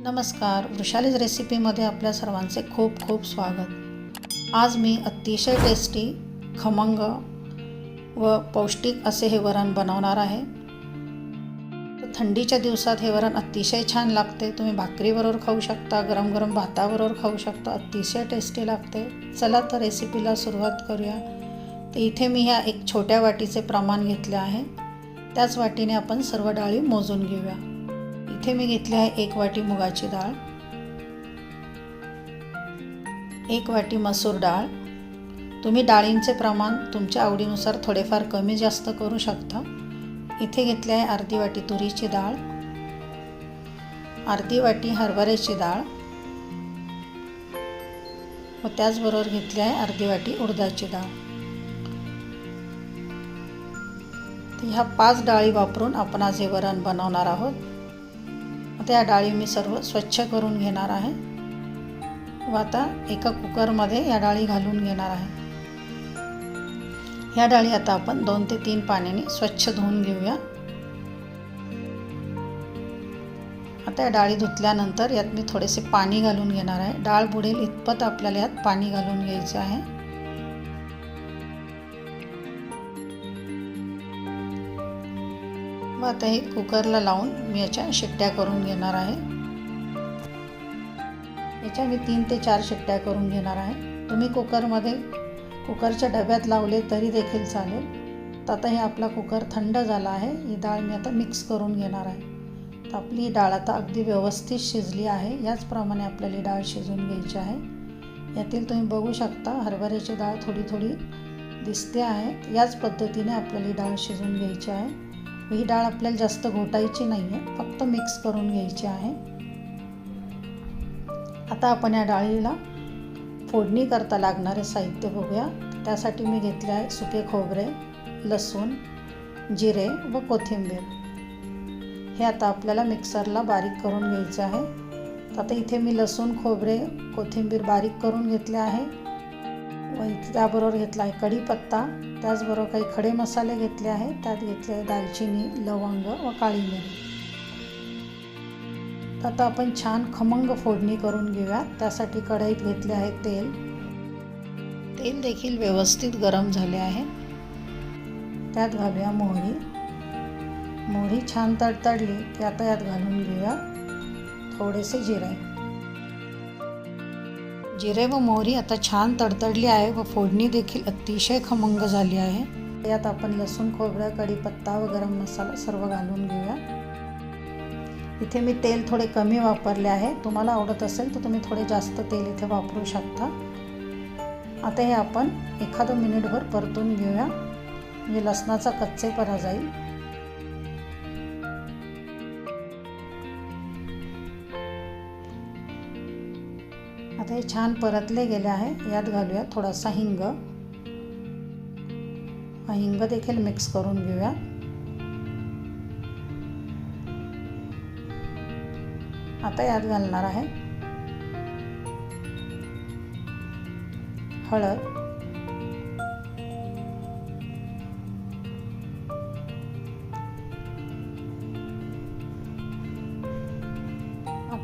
नमस्कार वृषालीज रेसिपीमध्ये आपल्या सर्वांचे खूप खूप स्वागत. आज मी अतिशय टेस्टी खमंग व पौष्टिक असे हे वरण बनवणार आहे. थंडीच्या दिवसात हे वरण अतिशय छान लागते. तुम्ही भाकरीबरोबर खाऊ शकता गरम गरम भाताबरोबर खाऊ शकता अतिशय टेस्टी लागते. चला तर रेसिपीला सुरुवात करूया. तर इथे मी ह्या एक छोट्या वाटीचे प्रमाण घेतले आहे. त्याच वाटीने आपण सर्व डाळी मोजून घेऊया. इथे मी घेतली आहे एक वाटी मुगाची डाळ एक वाटी मसूर डाळ. तुम्ही डाळींचे प्रमाण तुमच्या आवडीनुसार थोडेफार कमी जास्त करू शकता. इथे घेतले आहे अर्धी वाटी तुरीची डाळ अर्धी वाटी हरभऱ्याची डाळ. व त्याचबरोबर घेतली आहे अर्धी वाटी उडदाची डाळ. ह्या पाच डाळी वापरून आपण आज हे वरण बनवणार आहोत. त्या डाळी मी सर्व स्वच्छ करून घेणार आहे. व आता एका कुकरमध्ये या डाळी घालून घेणार आहे. ह्या डाळी आता आपण दोन ते तीन पाण्याने स्वच्छ धुवून घेऊया. आता या डाळी धुतल्यानंतर यात मी थोडेसे पाणी घालून घेणार आहे. डाळ बुडेल इतपत आपल्याला यात पाणी घालून घ्यायचे आहे. आता हे कुकरला लावून मी याच्या शिट्ट्या करून घेणार आहे. याच्या मी तीन ते चार शिट्ट्या करून घेणार आहे. तुम्ही कुकरमध्ये कुकरच्या डब्यात लावले तरी देखील चालेल. तर आता हे आपला कुकर थंड झाला आहे. ही डाळ मी आता मिक्स करून घेणार आहे. तर आपली डाळ आता अगदी व्यवस्थित शिजली आहे. याचप्रमाणे आपल्याला डाळ शिजवून घ्यायची आहे. यातील तुम्ही बघू शकता हरभऱ्याची डाळ थोडी थोडी दिसते आहे. याच पद्धतीने आपल्याला डाळ शिजून घ्यायची आहे. ही डाळ आपल्याला जास्त घोटायची नाही आहे फक्त मिक्स करून घ्यायची आहे. आता आपण या डाळीला फोडणी करता लागणारे साहित्य बघूया. त्यासाठी मी घेतले आहे सुके खोबरे लसूण जिरे व कोथिंबीर. हे आता आपल्याला मिक्सरला बारीक करून घ्यायचे आहे. आता इथे मी लसूण खोबरे कोथिंबीर बारीक करून घेतले आहे. व त्याबरोबर घेतला आहे कढीपत्ता. त्याचबरोबर काही खडे मसाले घेतले आहे त्यात घेतले आहे दालचिनी लवंग व काळी मिरी. आता आपण छान खमंग फोडणी करून घेऊया त्यासाठी कढईत घेतले आहे तेल. तेल देखील व्यवस्थित गरम झाले आहे. त्यात घालूया मोहरी. मोहरी छान तडतडली की आता यात घालून घेऊया थोडेसे जिरे. जिरे व मोहरी आता छान तडतडली आहे व फोडणी देखील अतिशय खमंग झाली आहे. यात आपण लसूण खोबरं कढीपत्ता व गरम मसाला सर्व घालून घेऊया. इथे मी तेल थोडे कमी वापरले आहे. तुम्हाला आवडत असेल तर तुम्ही थोडे जास्त तेल इथे वापरू शकता. आता हे आपण एखादं मिनिटभर परतून घेऊया. म्हणजे लसणाचा कच्चेपणा जाईल. हे छान परतले गेले आहे. यात घालूया थोडासा हिंग. हा हिंग देखील मिक्स करून घेऊया. आता यात घालणार आहे हळद.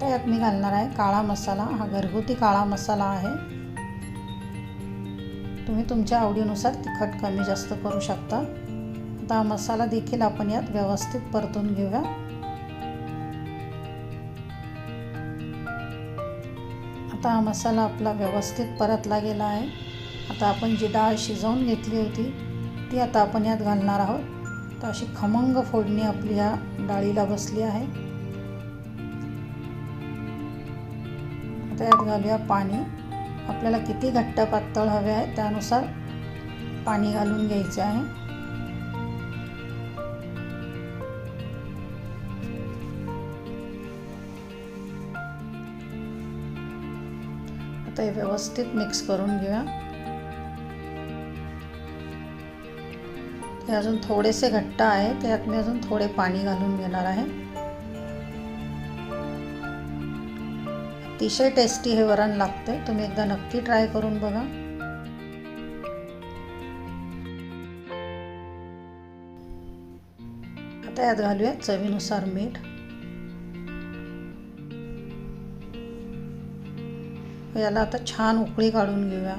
आता यात मी घालणार आहे काळा मसाला. हा घरगुती काळा मसाला आहे. तुम्ही तुमच्या आवडीनुसार तिखट कमी जास्त करू शकता. आता हा मसाला देखील आपण यात व्यवस्थित परतून घेऊया. आता हा मसाला आपला व्यवस्थित परतला गेला आहे. आता आपण जी डाळ शिजवून घेतली होती ती आता आपण यात घालणार आहोत. तर अशी खमंग फोडणी आपली या डाळीला बसली आहे. त्यात घालूया पाणी. आपल्याला किती घट्ट पातळ हवे आहे त्यानुसार पाणी घालून घ्यायचे आहे. आता हे व्यवस्थित मिक्स करून घेऊया. ते अजून थोडेसे घट्ट आहे त्यात मी अजून थोडे पाणी घालून घेणार आहे. अतिशय टेस्टी हे वरण लागते तुम्ही एकदा नक्की ट्राय करून बघा. आता यात घालूया चवीनुसार मीठ. याला आता छान उकळी काढून घेऊया.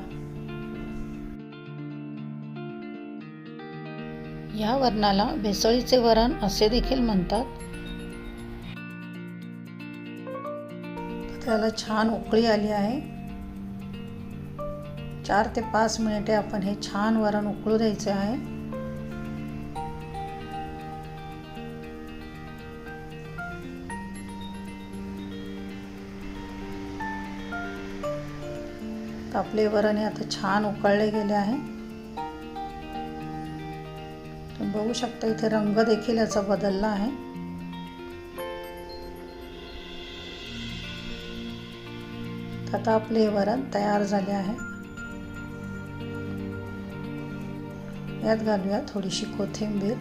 या वरणाला भेसळीचे वरण असे देखील म्हणतात. त्याला छान उकळी आली आहे. चार ते पाच मिनिटे आपण हे छान वरण उकळू द्यायचे आहे. तर आपले वरण हे आता छान उकळले गेले आहे. तुम्ही बघू शकता इथे रंग देखील याचा बदलला आहे. आता आपले वरण तयार झाले आहे. यात घालूया थोडीशी कोथिंबीर.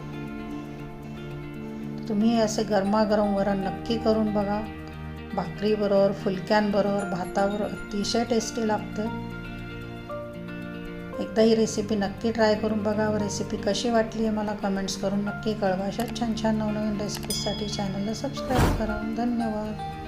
तुम्ही असे गरमागरम वरण नक्की करून बघा. भाकरीबरोबर फुलक्यांबरोबर भातावर अतिशय टेस्टी लागते. एकदा ही रेसिपी नक्की ट्राय करून बघा. व रेसिपी कशी वाटली आहे मला कमेंट्स करून नक्की कळवा. अशा छान छान नवनवीन रेसिपीजसाठी चॅनलला सबस्क्राईब करा. धन्यवाद.